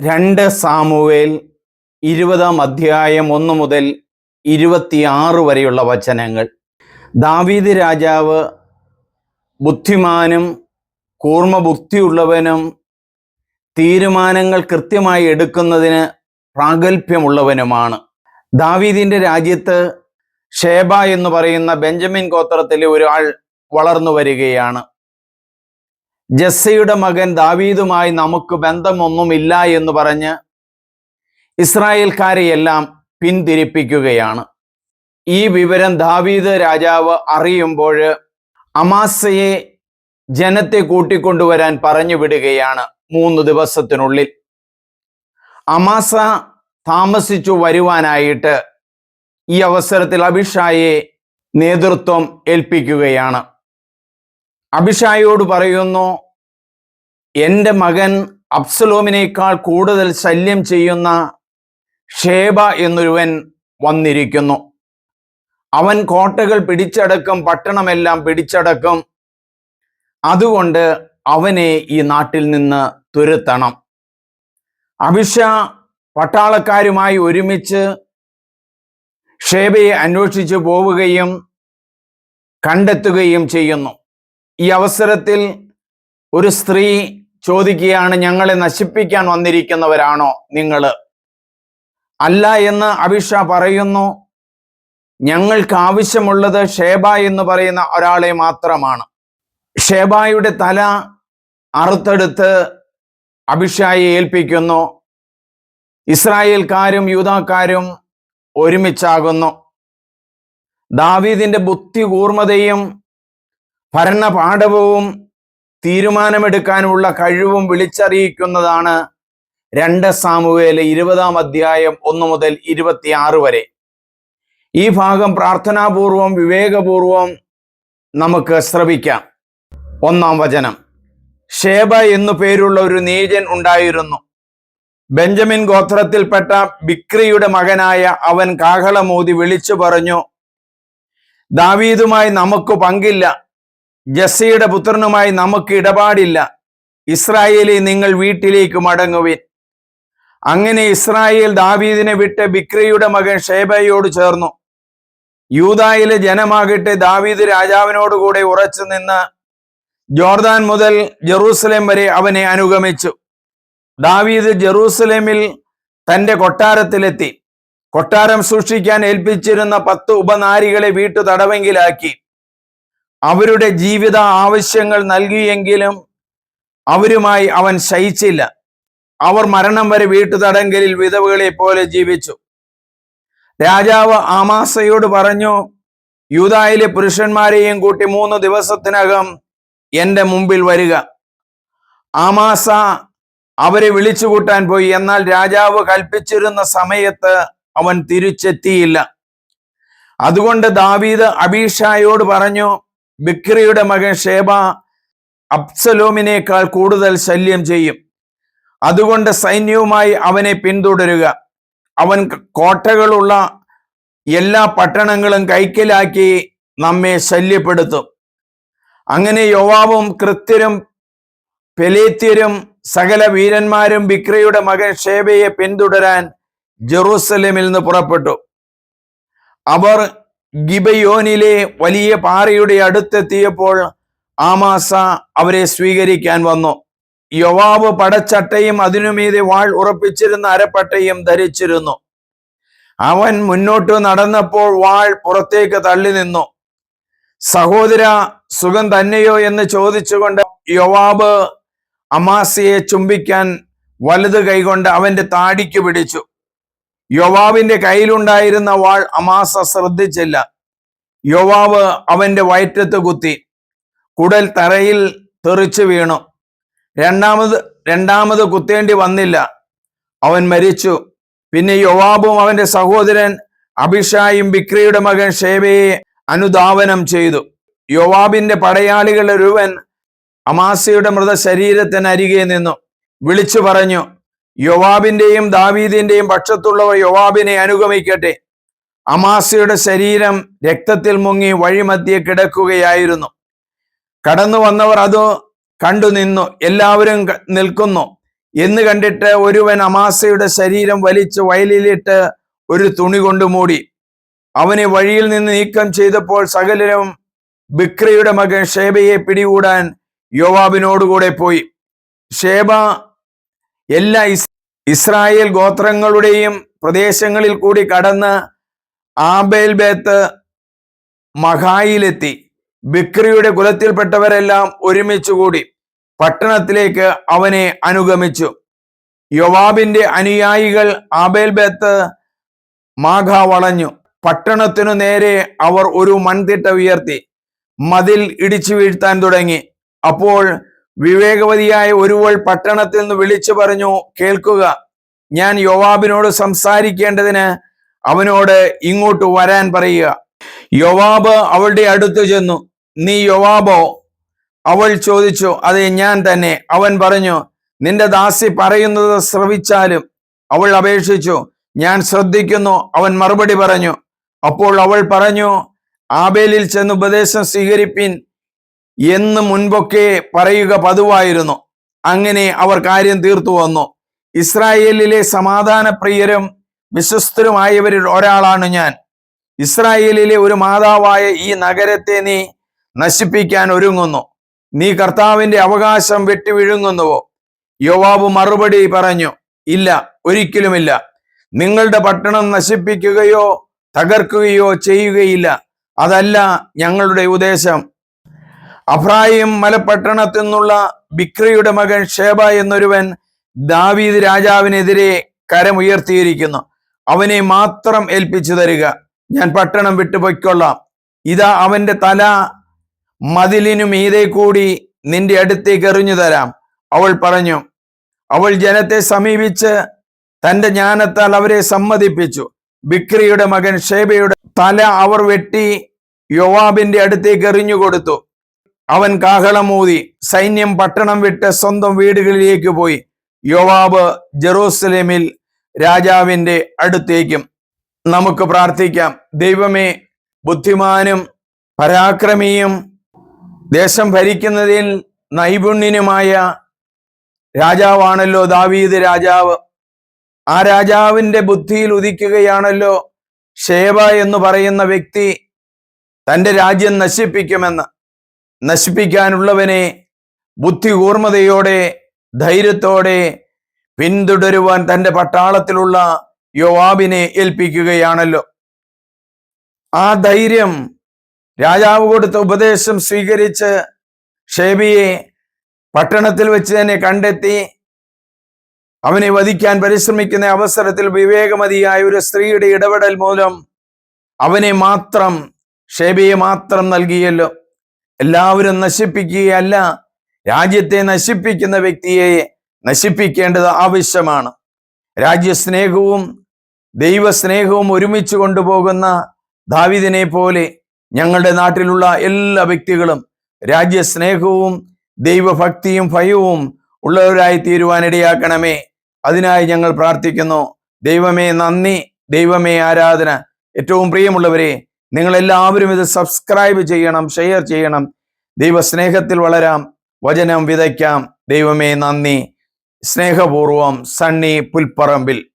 രണ്ട് സാമുവേൽ ഇരുപതാം അധ്യായം ഒന്ന് മുതൽ ഇരുപത്തിയാറ് വരെയുള്ള വചനങ്ങൾ. ദാവീദ് രാജാവ് ബുദ്ധിമാനും കൂർമ്മബുദ്ധിയുള്ളവനും തീരുമാനങ്ങൾ കൃത്യമായി എടുക്കുന്നതിന് പ്രാഗൽഭ്യമുള്ളവനുമാണ്. ദാവീദിന്റെ രാജ്യത്ത് ഷേബ എന്ന് പറയുന്ന ബെഞ്ചമിൻ ഗോത്രത്തിലെ ഒരാൾ വളർന്നു വരികയാണ്. ജസ്സയുടെ മകൻ ദാവീദുമായി നമുക്ക് ബന്ധമൊന്നുമില്ല എന്ന് പറഞ്ഞ് ഇസ്രായേൽക്കാരെയെല്ലാം പിന്തിരിപ്പിക്കുകയാണ്. ഈ വിവരം ദാവീദ് രാജാവ് അറിയുമ്പോൾ അമാസയെ ജനത്തെ കൂട്ടിക്കൊണ്ടുവരാൻ പറഞ്ഞു വിടുകയാണ് മൂന്ന് ദിവസത്തിനുള്ളിൽ. അമാസ താമസിച്ചു വരുവാനായിട്ട് ഈ അവസരത്തിൽ അഭിഷായെ നേതൃത്വം ഏൽപ്പിക്കുകയാണ്. അഭിഷായോട് പറയുന്നു എന്റെ മകൻ അബ്സലോമിനേക്കാൾ കൂടുതൽ ശല്യം ചെയ്യുന്ന ഷേബ എന്നൊരുവൻ വന്നിരിക്കുന്നു. അവൻ കോട്ടകൾ പിടിച്ചടക്കും പട്ടണമെല്ലാം പിടിച്ചടക്കും. അതുകൊണ്ട് അവനെ ഈ നാട്ടിൽ നിന്ന് തുരുത്തണം. അഭിഷ പട്ടാളക്കാരുമായി ഒരുമിച്ച് ഷേബയെ അന്വേഷിച്ചു പോവുകയും കണ്ടെത്തുകയും ചെയ്യുന്നു. ഈ അവസരത്തിൽ ഒരു സ്ത്രീ ചോദിക്കുകയാണ് ഞങ്ങളെ നശിപ്പിക്കാൻ വന്നിരിക്കുന്നവരാണോ നിങ്ങൾ അല്ല എന്ന് അഭിഷ പറയുന്നു ഞങ്ങൾക്ക് ആവശ്യമുള്ളത് ഷേബ എന്ന് പറയുന്ന ഒരാളെ മാത്രമാണ്. ഷേബായുടെ തല അറുത്തെടുത്ത് അഭിഷായെ ഏൽപ്പിക്കുന്നു. ഇസ്രായേൽക്കാരും യൂതാക്കാരും ഒരുമിച്ചാകുന്നു. ദാവീദിന്റെ ബുദ്ധി കൂർമ്മതയും ഭരണപാഠവും തീരുമാനമെടുക്കാനുള്ള കഴിവും വിളിച്ചറിയിക്കുന്നതാണ് രണ്ട് സാമുവേലെ ഇരുപതാം അധ്യായം ഒന്ന് മുതൽ ഇരുപത്തിയാറ് വരെ. ഈ ഭാഗം പ്രാർത്ഥനാപൂർവം വിവേകപൂർവം നമുക്ക് ശ്രവിക്കാം. ഒന്നാം വചനം. ഷേബ എന്നു പേരുള്ള ഒരു നീജൻ ഉണ്ടായിരുന്നു. ബെഞ്ചമിൻ ഗോത്രത്തിൽപ്പെട്ട ബിക്രിയുടെ മകനായ അവൻ കാഹളമൂതി വിളിച്ചു പറഞ്ഞു ദാവീദുമായി നമുക്ക് പങ്കില്ല. ജസ്സിയുടെ പുത്രനുമായി നമുക്ക് ഇടപാടില്ല. ഇസ്രായേലി നിങ്ങൾ വീട്ടിലേക്ക് മടങ്ങുവിൻ. അങ്ങനെ ഇസ്രായേൽ ദാവീദിനെ വിട്ട് ബിക്രിയുടെ മകൻ ഷേബയോട് ചേർന്നു. യൂതായിലെ ജനമാകട്ടെ ദാവീദ് രാജാവിനോടുകൂടെ ഉറച്ചു നിന്ന് ജോർദാൻ മുതൽ ജെറൂസലേം വരെ അവനെ അനുഗമിച്ചു. ദാവീദ് ജെറൂസലേമിൽ തന്റെ കൊട്ടാരത്തിലെത്തി. കൊട്ടാരം സൂക്ഷിക്കാൻ ഏൽപ്പിച്ചിരുന്ന പത്ത് ഉപനാരികളെ വീട്ടു തടവെങ്കിലാക്കി അവരുടെ ജീവിത ആവശ്യങ്ങൾ നൽകിയെങ്കിലും അവരുമായി അവൻ ശയിച്ചില്ല. അവർ മരണം വരെ വീട്ടുതടങ്കലിൽ വിധവുകളെ പോലെ ജീവിച്ചു. രാജാവ് ആമാസയോട് പറഞ്ഞു യൂതായിലെ പുരുഷന്മാരെയും കൂട്ടി മൂന്ന് ദിവസത്തിനകം എന്റെ മുമ്പിൽ വരിക. ആമാസ അവരെ വിളിച്ചുകൂട്ടാൻ പോയി. എന്നാൽ രാജാവ് കൽപ്പിച്ചിരുന്ന സമയത്ത് അവൻ തിരിച്ചെത്തിയില്ല. അതുകൊണ്ട് ദാവീദ് അബീഷായോട് പറഞ്ഞു ബിക്രിയുടെ മകൻ ഷേബ അബ്സലോമിനേക്കാൾ കൂടുതൽ ശല്യം ചെയ്യും. അതുകൊണ്ട് സൈന്യവുമായി അവനെ പിന്തുടരുക. അവൻ കോട്ടകളുള്ള എല്ലാ പട്ടണങ്ങളും കൈക്കലാക്കി നമ്മെ ശല്യപ്പെടുത്തും. അങ്ങനെ യോവാവും കൃത്യരും പെലേത്യരും സകല വീരന്മാരും ബിക്രയുടെ മകൻ ഷേബയെ പിന്തുടരാൻ ജെറൂസലേമിൽ നിന്ന് പുറപ്പെട്ടു. അവർ ഗിബയോനിലെ വലിയ പാറയുടെ അടുത്തെത്തിയപ്പോൾ ആമാസ അവരെ സ്വീകരിക്കാൻ വന്നു. യോവാബ് പടച്ചട്ടയും അതിനുമീതെ വാൾ ഉറപ്പിച്ചിരുന്ന അരപ്പട്ടയും ധരിച്ചിരുന്നു. അവൻ മുന്നോട്ട് നടന്നപ്പോൾ വാൾ പുറത്തേക്ക് തള്ളി നിന്നു. സഹോദര സുഖം തന്നെയോ എന്ന് ചോദിച്ചുകൊണ്ട് യോവാബ് അമാസയെ ചുംബിക്കാൻ വലത് കൈകൊണ്ട് അവന്റെ താടിക്ക് പിടിച്ചു. യോവാബിന്റെ കയ്യിലുണ്ടായിരുന്ന വാൾ അമാസ ശ്രദ്ധിച്ചില്ല. യോവാവ് അവന്റെ വയറ്റത്ത് കുത്തി കുടൽ തറയിൽ തെറിച്ചു വീണു. രണ്ടാമത് രണ്ടാമത് കുത്തേണ്ടി വന്നില്ല. അവൻ മരിച്ചു. പിന്നെ യോവാബും അവന്റെ സഹോദരൻ അഭിഷായും ബിക്രിയുടെ മകൻ ഷേബയെ അനുധാവനം ചെയ്തു. യോവാബിന്റെ പടയാളികൾ ഒരുവൻ അമാസയുടെ മൃതശരീരത്തിന് അരികെ നിന്നു. വിളിച്ചു പറഞ്ഞു യോവാബിന്റെയും ദാവീദിന്റെയും പക്ഷത്തുള്ളവർ യോവാബിനെ അനുഗമിക്കട്ടെ. അമാസയുടെ ശരീരം രക്തത്തിൽ മുങ്ങി വഴിമധ്യെ കിടക്കുകയായിരുന്നു. കടന്നു വന്നവർ അത് കണ്ടു നിന്നു. എല്ലാവരും നിൽക്കുന്നു. എന്ന് കണ്ടിട്ട് ഒരുവൻ അമാസയുടെ ശരീരം വലിച്ച് വയലിലിട്ട് ഒരു തുണി കൊണ്ട് മൂടി. അവനെ വഴിയിൽ നിന്ന് നീക്കം ചെയ്തപ്പോൾ സകലരും ബിക്രയുടെ മകൻ ഷേബയെ പിടികൂടാൻ യോവാബിനോടുകൂടെ പോയി. ഷേബ എല്ലാ ഇസ്രായേൽ ഗോത്രങ്ങളുടെയും പ്രദേശങ്ങളിൽ കൂടി കടന്ന് ആബേൽ ബേത്ത് മഹായിലെത്തി. ബിക്രിയുടെ കുലത്തിൽപ്പെട്ടവരെല്ലാം ഒരുമിച്ചുകൂടി പട്ടണത്തിലേക്ക് അവനെ അനുഗമിച്ചു. യോവാബിന്റെ അനുയായികൾ ആബേൽ ബേത്ത് മാഘ വളഞ്ഞു. പട്ടണത്തിനു നേരെ അവർ ഒരു മൺതിട്ട ഉയർത്തി. മതിൽ ഇടിച്ചു വീഴ്ത്താൻ തുടങ്ങി. അപ്പോൾ വിവേകവതിയായ ഒരുവൾ പട്ടണത്തിൽ നിന്ന് വിളിച്ചു പറഞ്ഞു കേൾക്കുക ഞാൻ യോവാബിനോട് സംസാരിക്കേണ്ടതിന് അവനോട് ഇങ്ങോട്ട് വരാൻ പറയുക. യോവാബ് അവളുടെ അടുത്ത് ചെന്നു. നീ യോവാബോ? അവൾ ചോദിച്ചു. അതെ ഞാൻ തന്നെ. അവൻ പറഞ്ഞു നിന്റെ ദാസി പറയുന്നത് ശ്രവിച്ചാലും. അവൾ അപേക്ഷിച്ചു. ഞാൻ ശ്രദ്ധിക്കുന്നു അവൻ മറുപടി പറഞ്ഞു. അപ്പോൾ അവൾ പറഞ്ഞു ആബേലിൽ ചെന്ന് ഉപദേശം സ്വീകരിപ്പിൻ. എന്ന് മുൻപൊക്കെ പറയുക പതിവായിരുന്നു. അങ്ങനെ അവർ കാര്യം തീർത്തു വന്നു. ഇസ്രായേലിലെ സമാധാന പ്രിയരും വിശ്വസ്തരുമായവരിൽ ഒരാളാണ് ഞാൻ. ഇസ്രായേലിലെ ഒരു മാതാവായ ഈ നഗരത്തെ നീ നശിപ്പിക്കാൻ ഒരുങ്ങുന്നു. നീ കർത്താവിന്റെ അവകാശം വെട്ടിവിഴുങ്ങുന്നുവോ യോവാബ് മറുപടി പറഞ്ഞു ഇല്ല ഒരിക്കലുമില്ല. നിങ്ങളുടെ പട്ടണം നശിപ്പിക്കുകയോ തകർക്കുകയോ ചെയ്യുകയില്ല. അതല്ല ഞങ്ങളുടെ ഉദ്ദേശം. അഫ്രായിം മലപ്പട്ടണത്തിൽ നിന്നുള്ള ബിക്രിയുടെ മകൻ ഷേബ എന്നൊരുവൻ ദാവീദ് രാജാവിനെതിരെ കരമുയർത്തിയിരിക്കുന്നു. അവനെ മാത്രം ഏൽപ്പിച്ചു തരിക. ഞാൻ പട്ടണം വിട്ടു പൊയ്ക്കൊള്ളാം. ഇതാ അവന്റെ തല. മതിലിനു മീതെ കൂടി നിന്റെ അടുത്തേക്ക് എറിഞ്ഞു തരാം. അവൾ പറഞ്ഞു അവൾ ജനത്തെ സമീപിച്ച് തന്റെ ജ്ഞാനത്താൽ അവരെ സമ്മതിപ്പിച്ചു. ബിക്രിയുടെ മകൻ ഷേബയുടെ തല അവർ വെട്ടി യോവാബിന്റെ അടുത്തേക്ക് എറിഞ്ഞു കൊടുത്തു. അവൻ കാഹളമൂതി സൈന്യം പട്ടണം വിട്ട് സ്വന്തം വീടുകളിലേക്ക് പോയി. യോവാബ് ജെറൂസലേമിൽ രാജാവിന്റെ അടുത്തേക്കും നമുക്ക് പ്രാർത്ഥിക്കാം. ദൈവമേ ബുദ്ധിമാനും പരാക്രമിയും ദേശം ഭരിക്കുന്നതിൽ നൈപുണ്യനുമായ രാജാവാണല്ലോ ദാവീദ് രാജാവ്. ആ രാജാവിന്റെ ബുദ്ധിയിൽ ഉദിക്കുകയാണല്ലോ ഷേബ എന്ന് പറയുന്ന വ്യക്തി തന്റെ രാജ്യം നശിപ്പിക്കുമെന്ന്. നശിപ്പിക്കാനുള്ളവനെ ബുദ്ധി കൂർമ്മതയോടെ ധൈര്യത്തോടെ പിന്തുടരുവാൻ തന്റെ പട്ടാളത്തിലുള്ള യോവാബിനെ ഏൽപ്പിക്കുകയാണല്ലോ. ആ ധൈര്യം രാജാവ് കൊടുത്ത ഉപദേശം സ്വീകരിച്ച് ഷേബിയെ പട്ടണത്തിൽ വെച്ച് തന്നെ കണ്ടെത്തി അവനെ വധിക്കാൻ പരിശ്രമിക്കുന്ന അവസരത്തിൽ വിവേകമതിയായ ഒരു സ്ത്രീയുടെ ഇടപെടൽ മൂലം അവനെ മാത്രം ഷേബിയെ മാത്രം നൽകിയല്ലോ. എല്ലാവരും നശിപ്പിക്കുകയല്ല. രാജ്യത്തെ നശിപ്പിക്കുന്ന വ്യക്തിയെ നശിപ്പിക്കേണ്ടത് ആവശ്യമാണ്. രാജ്യസ്നേഹവും ദൈവസ്നേഹവും ഒരുമിച്ച് കൊണ്ടുപോകുന്ന ദാവിദിനെ പോലെ ഞങ്ങളുടെ നാട്ടിലുള്ള എല്ലാ വ്യക്തികളും രാജ്യസ്നേഹവും ദൈവഭക്തിയും ഭയവും ഉള്ളവരായി തീരുവാനിടയാക്കണമേ അതിനായി ഞങ്ങൾ പ്രാർത്ഥിക്കുന്നു. ദൈവമേ നന്ദി ദൈവമേ ആരാധന. ഏറ്റവും പ്രിയമുള്ളവരെ നിങ്ങൾ എല്ലാവരും ഇത് സബ്സ്ക്രൈബ് ചെയ്യണം ഷെയർ ചെയ്യണം. ദൈവസ്നേഹത്തിൽ വളരാം. വചനം വിതയ്ക്കാം. ദൈവമേ നന്ദി. സ്നേഹപൂർവം സണ്ണി പുൽപ്പറമ്പിൽ.